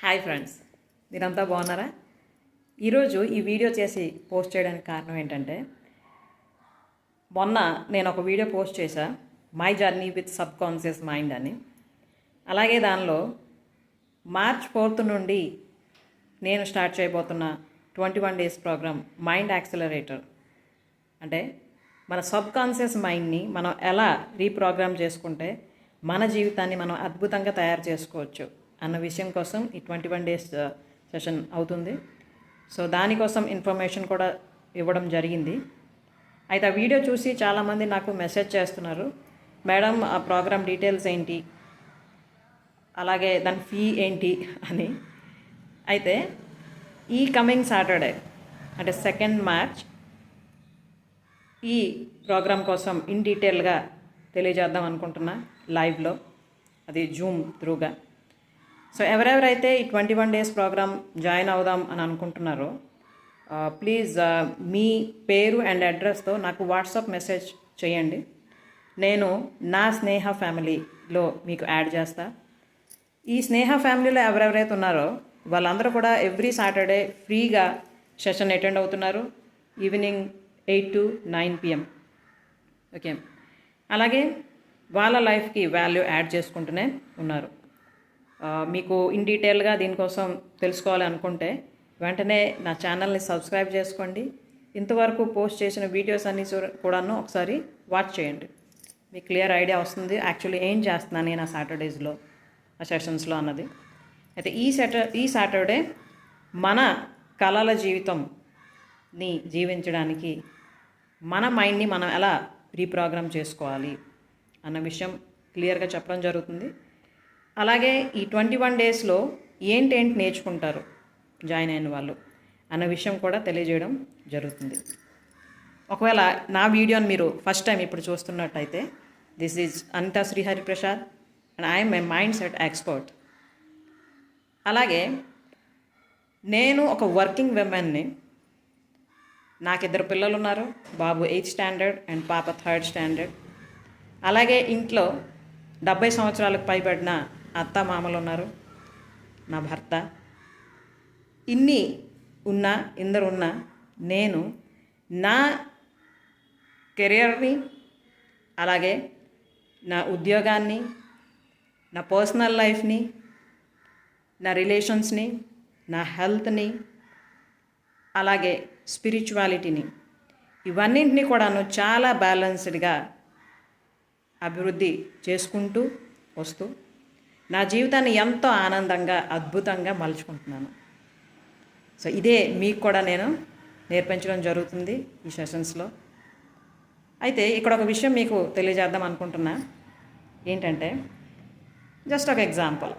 Hi friends మీరంతా బాగున్నారా? ఈరోజు ఈ వీడియో చేసి పోస్ట్ చేయడానికి కారణం ఏంటంటే మొన్న నేను ఒక వీడియో పోస్ట్ చేశా my journey with subconscious mind అని. అలాగే దానిలో మార్చ్ ఫోర్త్ నుండి నేను స్టార్ట్ చేయబోతున్న twenty one days programme mind accelerator. అంటే మన సబ్ కాన్షియస్ మైండ్ని మనం ఎలా రీప్రోగ్రామ్ చేసుకుంటే మన జీవితాన్ని మనం అద్భుతంగా తయారు చేసుకోవచ్చు. అన్న విషయం కోసం ఈ ట్వంటీ వన్ డేస్ సెషన్ అవుతుంది. సో దానికోసం ఇన్ఫర్మేషన్ కూడా ఇవ్వడం జరిగింది. అయితే ఆ వీడియో చూసి చాలామంది నాకు మెసేజ్ చేస్తున్నారు. మేడం ఆ ప్రోగ్రామ్ డీటెయిల్స్ ఏంటి? అలాగే దాని ఫీ ఏంటి? అని. అయితే ఈ కమింగ్ సాటర్డే అంటే సెకండ్ మార్చ్ ఈ ప్రోగ్రామ్ కోసం ఇన్ డీటెయిల్గా తెలియజేద్దాం అనుకుంటున్నా లైవ్లో. అది జూమ్ త్రూగా. సో ఎవరెవరైతే ఈ twenty one days programme join అవుదాం అని అనుకుంటున్నారో ప్లీజ్ మీ పేరు అండ్ అడ్రస్తో నాకు వాట్సాప్ మెసేజ్ చేయండి. నేను నా స్నేహ ఫ్యామిలీలో మీకు యాడ్ చేస్తా. ఈ స్నేహ ఫ్యామిలీలో ఎవరెవరైతే ఉన్నారో వాళ్ళందరూ కూడా ఎవ్రీ సాటర్డే ఫ్రీగా సెషన్ అటెండ్ అవుతున్నారు. Evening eight to nine PM. Okay. అలాగే వాళ్ళ లైఫ్కి వాల్యూ యాడ్ చేసుకుంటూనే ఉన్నారు. మీకు ఇన్ డీటెయిల్గా దీనికోసం తెలుసుకోవాలి అనుకుంటే వెంటనే నా ఛానల్ని సబ్స్క్రైబ్ చేసుకోండి. ఇంతవరకు పోస్ట్ చేసిన వీడియోస్ అన్ని చూ- కూడాను ఒకసారి వాచ్ చేయండి. మీకు క్లియర్ ఐడియా వస్తుంది. యాక్చువల్లీ ఏం చేస్తున్నాను నేను ఆ సాటర్డేస్లో ఆ సెషన్స్లో అన్నది. అయితే ఈ సాటర్ ఈ సాటర్డే మన కళల జీవితంని జీవించడానికి మన మైండ్ని మనం ఎలా రీప్రోగ్రామ్ చేసుకోవాలి అన్న విషయం క్లియర్గా చెప్పడం జరుగుతుంది. అలాగే ఈ ట్వంటీ వన్ డేస్లో ఏంటేంటి నేర్చుకుంటారు జాయిన్ అయిన వాళ్ళు అన్న విషయం కూడా తెలియజేయడం జరుగుతుంది. ఒకవేళ నా వీడియోని మీరు ఫస్ట్ టైం ఇప్పుడు చూస్తున్నట్టయితే this is Anitha Srihari Prasad and I'm a mindset expert. అలాగే నేను ఒక వర్కింగ్ విమెన్ని నాకు ఇద్దరు పిల్లలు ఉన్నారు బాబు ఎయిత్ స్టాండర్డ్ అండ్ పాప థర్డ్ స్టాండర్డ్. అలాగే ఇంట్లో డెబ్బై సంవత్సరాలకు పైబడిన అత్త మామలు ఉన్నారు నా భర్త. ఇన్ని ఉన్నా ఇందరు ఉన్నా నేను నా కెరియర్ని అలాగే నా ఉద్యోగాన్ని నా పర్సనల్ లైఫ్ని నా రిలేషన్స్ని నా హెల్త్ని అలాగే స్పిరిచువాలిటీని ఇవన్నింటినీ కూడాను చాలా బ్యాలెన్స్డ్గా అభివృద్ధి చేసుకుంటూ వస్తూ నా జీవితాన్ని ఎంతో ఆనందంగా అద్భుతంగా మలుచుకుంటున్నాను. సో ఇదే మీకు కూడా నేను నేర్పించడం జరుగుతుంది ఈ సెషన్స్లో. అయితే ఇక్కడ ఒక విషయం మీకు తెలియజేద్దాం అనుకుంటున్నా. ఏంటంటే జస్ట్ ఒక ఎగ్జాంపుల్.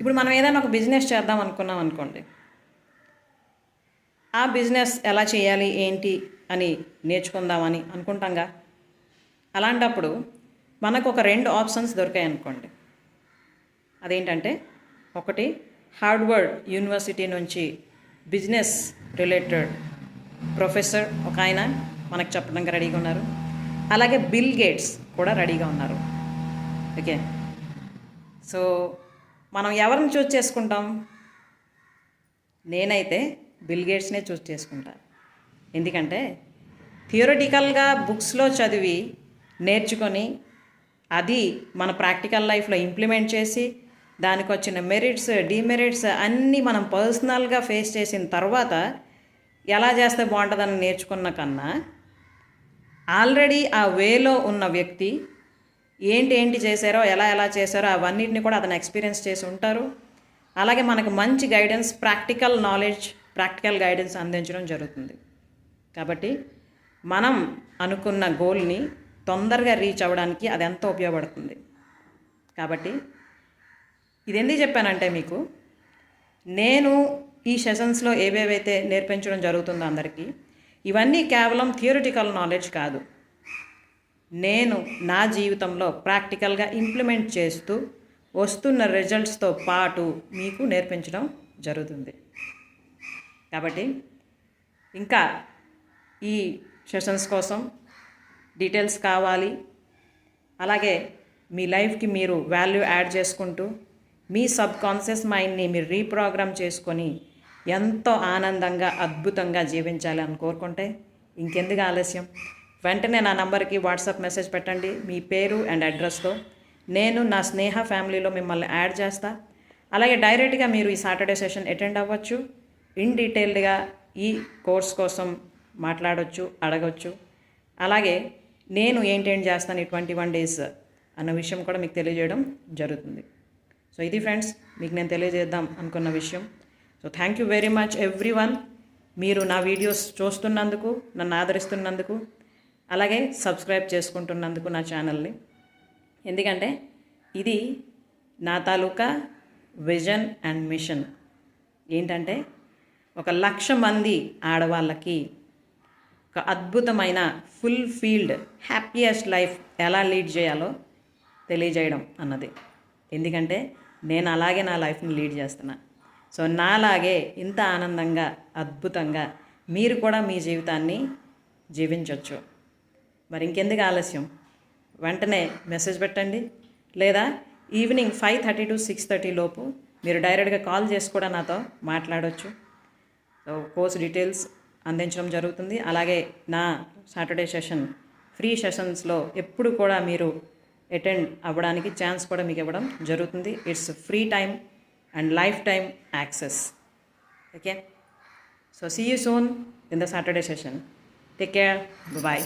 ఇప్పుడు మనం ఏదైనా ఒక బిజినెస్ చేద్దాం అనుకున్నాం అనుకోండి. ఆ బిజినెస్ ఎలా చేయాలి ఏంటి అని నేర్చుకుందామని అనుకుంటాంగా అలాంటప్పుడు మనకు ఒక రెండు ఆప్షన్స్ దొరికాయి అనుకోండి అదేంటంటే ఒకటి హార్డ్వర్డ్ యూనివర్సిటీ నుంచి బిజినెస్ రిలేటెడ్ ప్రొఫెసర్ ఒక ఆయన మనకు చెప్పడానికి రెడీగా ఉన్నారు. అలాగే బిల్ గేట్స్ కూడా రెడీగా ఉన్నారు. ఓకే? సో మనం ఎవరిని చూస్ చేసుకుంటాం? నేనైతే బిల్ గేట్స్నే చూస్ చేసుకుంటా. ఎందుకంటే థియోరిటికల్గా బుక్స్లో చదివి నేర్చుకొని అది మన ప్రాక్టికల్ లైఫ్లో ఇంప్లిమెంట్ చేసి దానికి వచ్చిన మెరిట్స్ డిమెరిట్స్ అన్నీ మనం పర్సనల్గా ఫేస్ చేసిన తర్వాత ఎలా చేస్తే బాగుంటుందని నేర్చుకున్న కన్నా ఆల్రెడీ ఆ వేలో ఉన్న వ్యక్తి ఏంటి ఏంటి చేశారో ఎలా ఎలా చేశారో అవన్నిటిని కూడా అతను ఎక్స్పీరియన్స్ చేసి ఉంటారు. అలాగే మనకు మంచి guidance practical knowledge practical guidance అందించడం జరుగుతుంది. కాబట్టి మనం అనుకున్న గోల్ని తొందరగా రీచ్ అవ్వడానికి అది ఎంతో ఉపయోగపడుతుంది? కాబట్టి ఇది ఎందుకు చెప్పానంటే మీకు నేను ఈ సెషన్స్లో ఏవేవైతే నేర్పించడం జరుగుతుందో అందరికీ ఇవన్నీ కేవలం థియోరిటికల్ నాలెడ్జ్ కాదు. నేను నా జీవితంలో ప్రాక్టికల్గా ఇంప్లిమెంట్ చేస్తూ వస్తున్న రిజల్ట్స్తో పాటు మీకు నేర్పించడం జరుగుతుంది. కాబట్టి ఇంకా ఈ సెషన్స్ కోసం డీటెయిల్స్ కావాలి. అలాగే మీ లైఫ్కి మీరు వాల్యూ యాడ్ చేసుకుంటూ మీ సబ్ కాన్షియస్ మైండ్ని మీరు రీప్రోగ్రామ్ చేసుకొని ఎంతో ఆనందంగా అద్భుతంగా జీవించాలి అని కోరుకుంటే ఇంకెందుకు ఆలస్యం. వెంటనే నా నంబర్కి వాట్సాప్ మెసేజ్ పెట్టండి. మీ పేరు అండ్ అడ్రస్తో నేను నా స్నేహ ఫ్యామిలీలో మిమ్మల్ని యాడ్ చేస్తా. అలాగే డైరెక్ట్గా మీరు ఈ సాటర్డే సెషన్ అటెండ్ అవ్వచ్చు. ఇన్ డీటెయిల్డ్గా ఈ కోర్స్ కోసం మాట్లాడవచ్చు అడగవచ్చు అలాగే నేను ఏంటేం చేస్తాను ఈ ట్వంటీ వన్ డేస్ అన్న విషయం కూడా మీకు తెలియజేయడం జరుగుతుంది. సో ఇది ఫ్రెండ్స్ మీకు నేను తెలియజేద్దాం అనుకున్న విషయం. So thank you very much everyone మీరు నా వీడియోస్ చూస్తున్నందుకు నన్ను ఆదరిస్తున్నందుకు అలాగే సబ్స్క్రైబ్ చేసుకుంటున్నందుకు నా ఛానల్ని. ఎందుకంటే ఇది నా తాలూకా విజన్ అండ్ మిషన్. ఏంటంటే ఒక లక్ష మంది ఆడవాళ్ళకి ఒక అద్భుతమైన ఫుల్ ఫీల్డ్ హ్యాపీయెస్ట్ లైఫ్ ఎలా లీడ్ చేయాలో తెలియజేయడం అన్నది. ఎందుకంటే నేను అలాగే నా లైఫ్ని లీడ్ చేస్తున్నా. సో నాలాగే ఇంత ఆనందంగా అద్భుతంగా మీరు కూడా మీ జీవితాన్ని జీవించవచ్చు మరి ఇంకెందుకు ఆలస్యం? వెంటనే మెసేజ్ పెట్టండి. లేదా evening five thirty to six thirty లోపు మీరు డైరెక్ట్గా కాల్ చేసి కూడా నాతో మాట్లాడవచ్చు సో కోర్స్ డీటెయిల్స్ అందించడం జరుగుతుంది. అలాగే నా సాటర్డే సెషన్ ఫ్రీ సెషన్స్లో ఎప్పుడు కూడా మీరు అటెండ్ అవ్వడానికి ఛాన్స్ కూడా మీకు ఇవ్వడం జరుగుతుంది. It's free time and lifetime access. Okay? So see you soon in the Saturday session take care bye